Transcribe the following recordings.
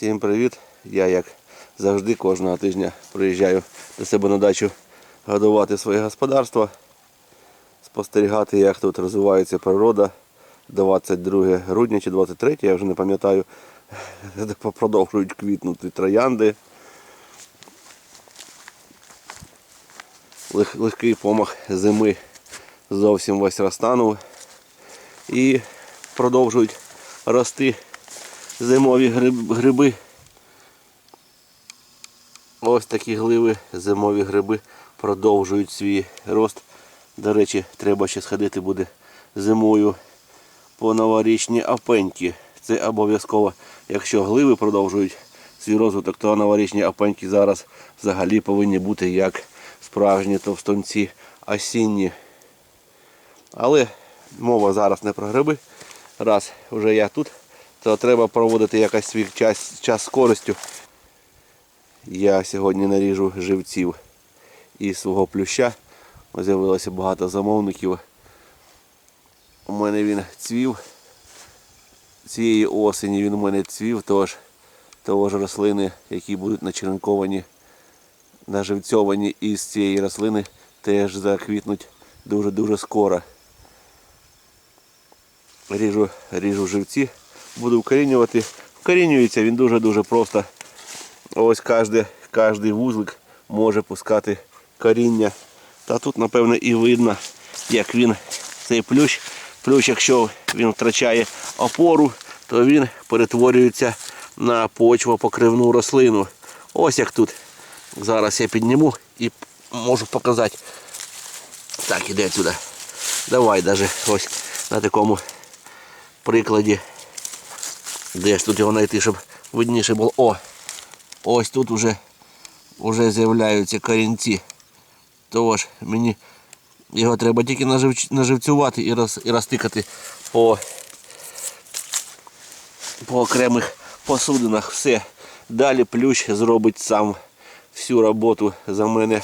Всім привіт! Я як завжди кожного тижня приїжджаю до себе на дачу годувати своє господарство, спостерігати, як тут розвивається природа. 22 грудня чи 23, я вже не пам'ятаю, продовжують квітнути троянди. Лег- Легкий помах зими зовсім весь розтанув. І продовжують рости зимові гриб- гриби. Ось такі гливи, зимові гриби продовжують свій рост. До речі, треба ще сходити буде зимою по новорічні апеньки. Це обов'язково. Якщо гливи продовжують свій розвиток, то новорічні апеньки зараз взагалі повинні бути як справжні товстонці осінні. Але мова зараз не про гриби. Раз вже я тут, то треба проводити якось свій час, час з користю. Я сьогодні наріжу живців із свого плюща. З'явилося багато замовників. У мене він цвів. Цієї осені він у мене цвів, тож, тож рослини, які будуть начеренковані, наживцьовані із цієї рослини, теж заквітнуть дуже-дуже скоро. Ріжу, ріжу живці, буду вкорінювати. Вкорінюється він дуже-дуже просто. Ось кожний, кожний вузлик може пускати коріння. Та тут, напевно, і видно, як він цей плющ. Плющ, якщо він втрачає опору, то він перетворюється на почвопокривну рослину. Ось як тут. Зараз я підніму і можу показати. Так, іде сюди. Давай даже ось на такому прикладі. Де ж тут його знайти, щоб видніше було. О! Ось тут уже, уже з'являються корінці. Тож мені його треба тільки нажив, наживцювати і, роз, і розтикати по, по окремих посудинах. Все. Далі плющ зробить сам всю роботу за мене.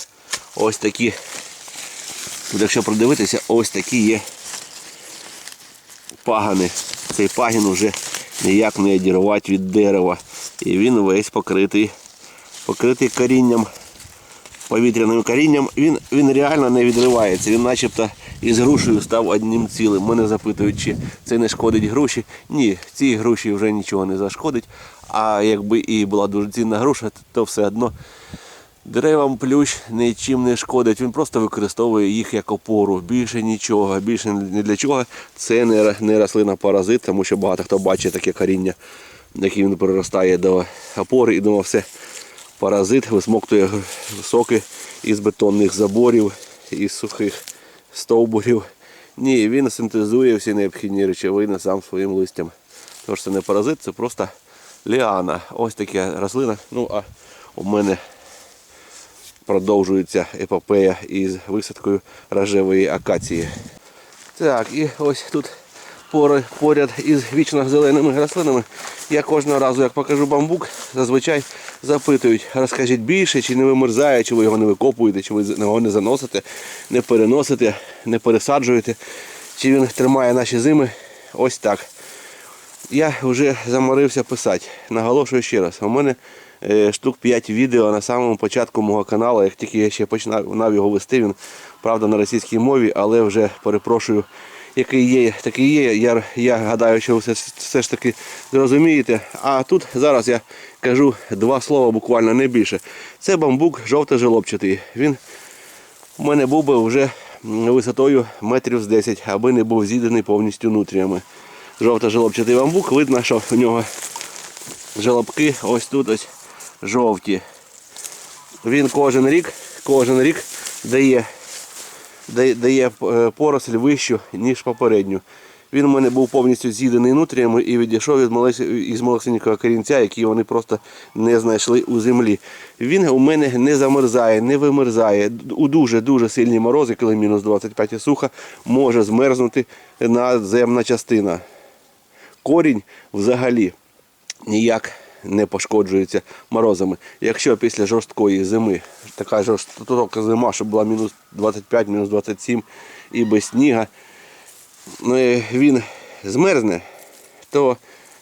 Ось такі. Тут, якщо продивитися, ось такі є пагани. Цей пагін вже ніяк не одірвати від дерева. І він весь покритий, покритий корінням, повітряним корінням. Він, він реально не відривається. Він начебто із грушею став одним цілим. Мене запитують, чи це не шкодить груші. Ні, цій груші вже нічого не зашкодить. А якби і була дуже цінна груша, то все одно Деревам плющ нічим не шкодить, він просто використовує їх як опору. Більше нічого, більше не для чого. Це не, рослина паразит, тому що багато хто бачить таке коріння, яке він приростає до опори і думав, все, паразит висмоктує соки із бетонних заборів, із сухих стовбурів. Ні, він синтезує всі необхідні речовини сам своїм листям. Тож це не паразит, це просто ліана. Ось така рослина. Ну а у мене продовжується епопея із висадкою рожевої акації. Так, і ось тут поряд із вічно зеленими рослинами. Я кожного разу, як покажу бамбук, зазвичай запитують, розкажіть більше, чи не вимерзає, чи ви його не викопуєте, чи ви його не заносите, не переносите, не пересаджуєте, чи він тримає наші зими. Ось так. Я вже заморився писати. Наголошую ще раз. У мене е, штук 5 відео на самому початку мого каналу. Як тільки я ще починав його вести, він правда на російській мові, але вже перепрошую, який є, такий є. Я, я гадаю, що ви все, все ж таки зрозумієте. А тут зараз я кажу два слова, буквально не більше. Це бамбук жовто-желобчатий. Він у мене був би вже висотою метрів з 10, аби не був з'їдений повністю нутріями. Жовто-желобчатий бамбук, видно, що в нього желобки ось тут ось жовті. Він кожен рік, кожен рік дає, дає, е, поросль вищу, ніж попередню. Він у мене був повністю з'їдений нутріями і відійшов від із малесенького корінця, який вони просто не знайшли у землі. Він у мене не замерзає, не вимерзає. У дуже-дуже сильні морози, коли мінус 25 і суха, може змерзнути наземна частина. Корінь взагалі ніяк не пошкоджується морозами. Якщо після жорсткої зими, така жорстока зима, щоб була мінус 25, мінус 27 і без сніга, е, він змерзне, то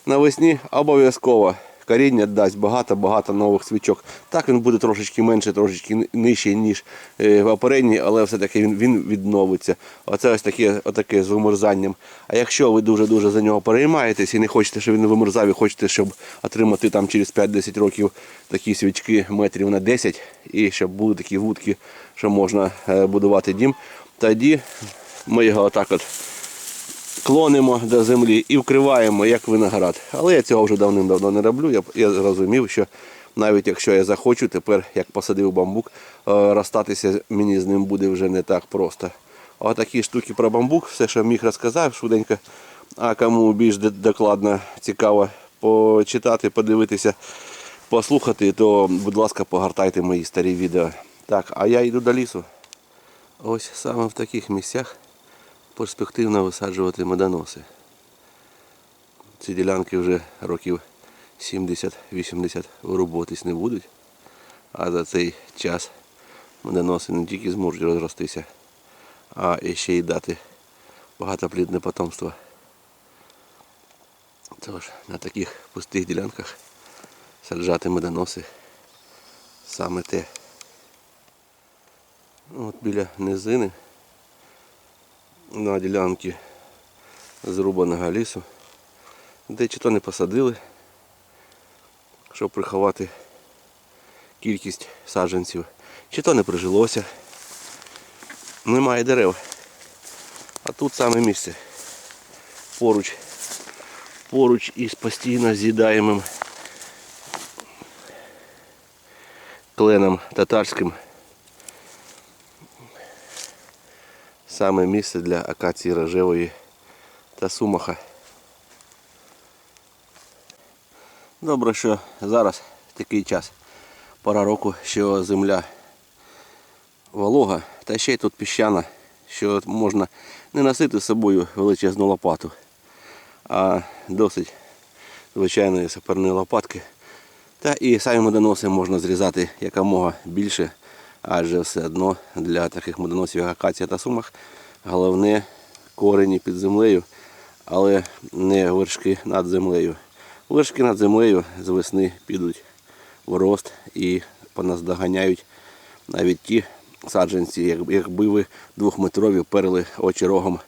навесні обов'язково коріння дасть багато-багато нових свічок. Так він буде трошечки менше, трошечки ни- нижчий, ніж е, попередній, але все-таки він, він відновиться. Оце ось таке, отаке з вимерзанням. А якщо ви дуже-дуже за нього переймаєтесь і не хочете, щоб він вимерзав, і хочете, щоб отримати там через 5-10 років такі свічки метрів на 10, і щоб були такі вудки, що можна е, будувати дім, тоді ми його отак от клонимо до землі і вкриваємо як виноград. Але я цього вже давним-давно не роблю. Я, я зрозумів, що навіть якщо я захочу, тепер як посадив бамбук, е, розстатися мені з ним буде вже не так просто. Отакі штуки про бамбук, все, що міг розказав швиденько. А кому більш докладно цікаво почитати, подивитися, послухати, то, будь ласка, погортайте мої старі відео. Так, а я йду до лісу. Ось саме в таких місцях перспективно висаджувати медоноси. Ці ділянки вже років 70-80 вирубуватись не будуть. А за цей час медоноси не тільки зможуть розростися, а ще й дати багатоплідне потомство. Тож на таких пустих ділянках саджати медоноси саме те. От біля низини на ділянці зрубаного лісу, де чи то не посадили, щоб приховати кількість саджанців, чи то не прижилося. Немає дерев. А тут саме місце. Поруч, поруч із постійно з'їдаємим кленом татарським. Саме місце для акації рожевої та сумаха. Добре, що зараз такий час, пора року, що земля волога, та ще й тут піщана, що можна не носити з собою величезну лопату, а досить звичайної саперної лопатки. Та і самі медоноси можна зрізати якомога більше, адже все одно для таких медоносів, як акація та сумах, головне корені під землею, але не вершки над землею. Вершки над землею з весни підуть в рост і поназдоганяють навіть ті саджанці, якби ви двохметрові перли очі рогом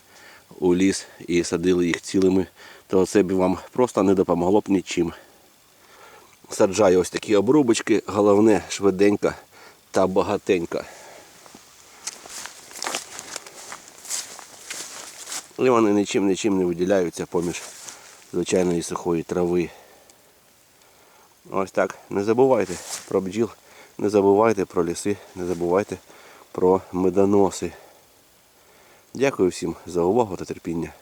у ліс і садили їх цілими, то це б вам просто не допомогло б нічим. Саджаю ось такі обрубочки, головне швиденько та багатенько. І вони нічим нічим не виділяються поміж звичайної сухої трави. Ось так. Не забувайте про бджіл, не забувайте про ліси, не забувайте про медоноси. Дякую всім за увагу та терпіння.